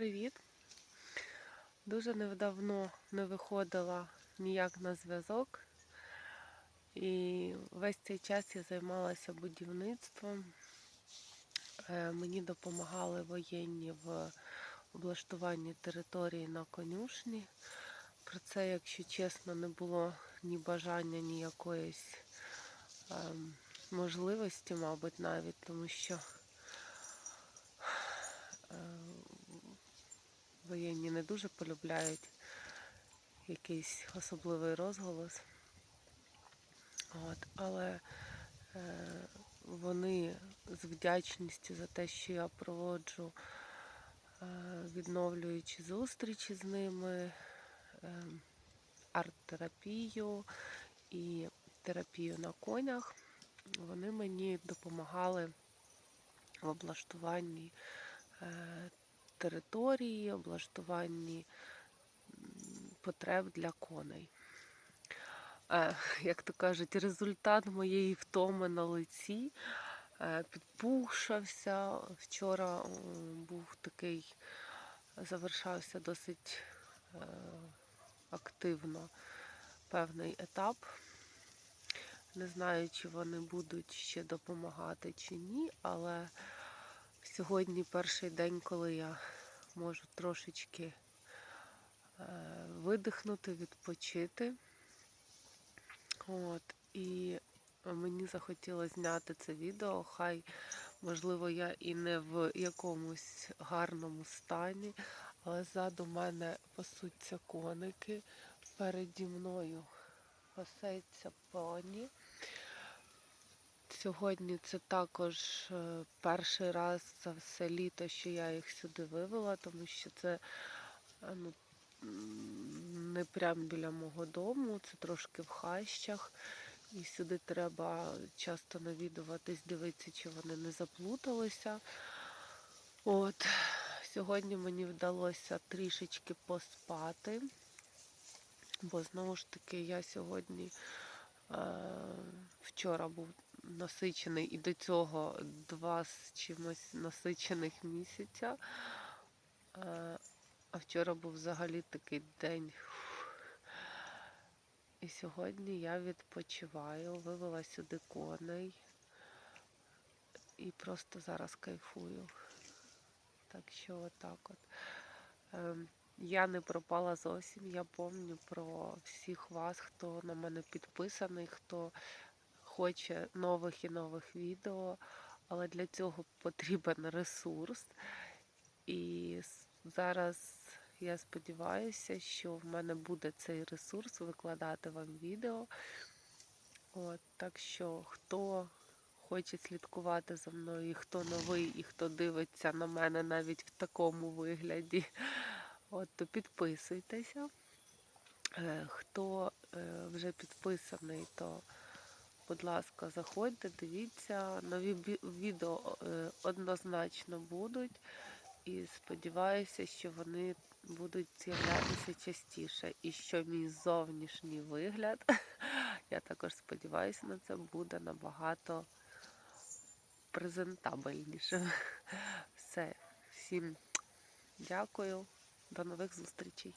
привіт! Дуже невдавно не виходила ніяк на зв'язок. І весь цей час я займалася будівництвом. Е, Мені допомагали воєнні в облаштуванні території на конюшні. Про це, якщо чесно, не було ні бажання, ні якоїсь ем, можливості, мабуть, навіть, тому що воєнні не дуже полюбляють якийсь особливий розголос. От, але е, вони з вдячністю за те, що я проводжу, е, відновлюючи зустрічі з ними, е, арт-терапію і терапію на конях, вони мені допомагали в облаштуванні е, території, облаштуванні потреб для коней. Е, Як то кажуть, результат моєї втоми на лиці е, підпушався. Вчора був такий, завершався досить е, активно певний етап. Не знаю, чи вони будуть ще допомагати чи ні, але сьогодні перший день, коли я можу трошечки е, видихнути, відпочити. От, і мені захотілося зняти це відео. Хай, можливо, я і не в якомусь гарному стані, але ззаду мене пасуться коники. Переді мною пасеться поні. Сьогодні це також е, перший раз за все літо, що я їх сюди вивела, тому що це е, ну, не прямо біля мого дому, це трошки в хащах. І сюди треба часто навідуватись, дивитися, чи вони не заплуталися. От, сьогодні мені вдалося трішечки поспати, бо знову ж таки я сьогодні вчора був насичений і до цього два з чимось насичених місяця. Е, а вчора був взагалі такий день. І сьогодні я відпочиваю, вивела сюди коней і просто зараз кайфую. Так що отак от. Я не пропала зовсім. Я пам'ятаю про всіх вас, хто на мене підписаний, хто хоче нових і нових відео, але для цього потрібен ресурс. І зараз я сподіваюся, що в мене буде цей ресурс викладати вам відео. От, так що хто хоче слідкувати за мною, і хто новий, і хто дивиться на мене навіть в такому вигляді, от, то підписуйтеся. Е, Хто е, вже підписаний, то, будь ласка, заходьте, дивіться. Нові відео е, однозначно будуть. І сподіваюся, що вони будуть з'являтися частіше. І що мій зовнішній вигляд, я також сподіваюся на це, буде набагато презентабельніше. Все, всім дякую, до нових зустрічей.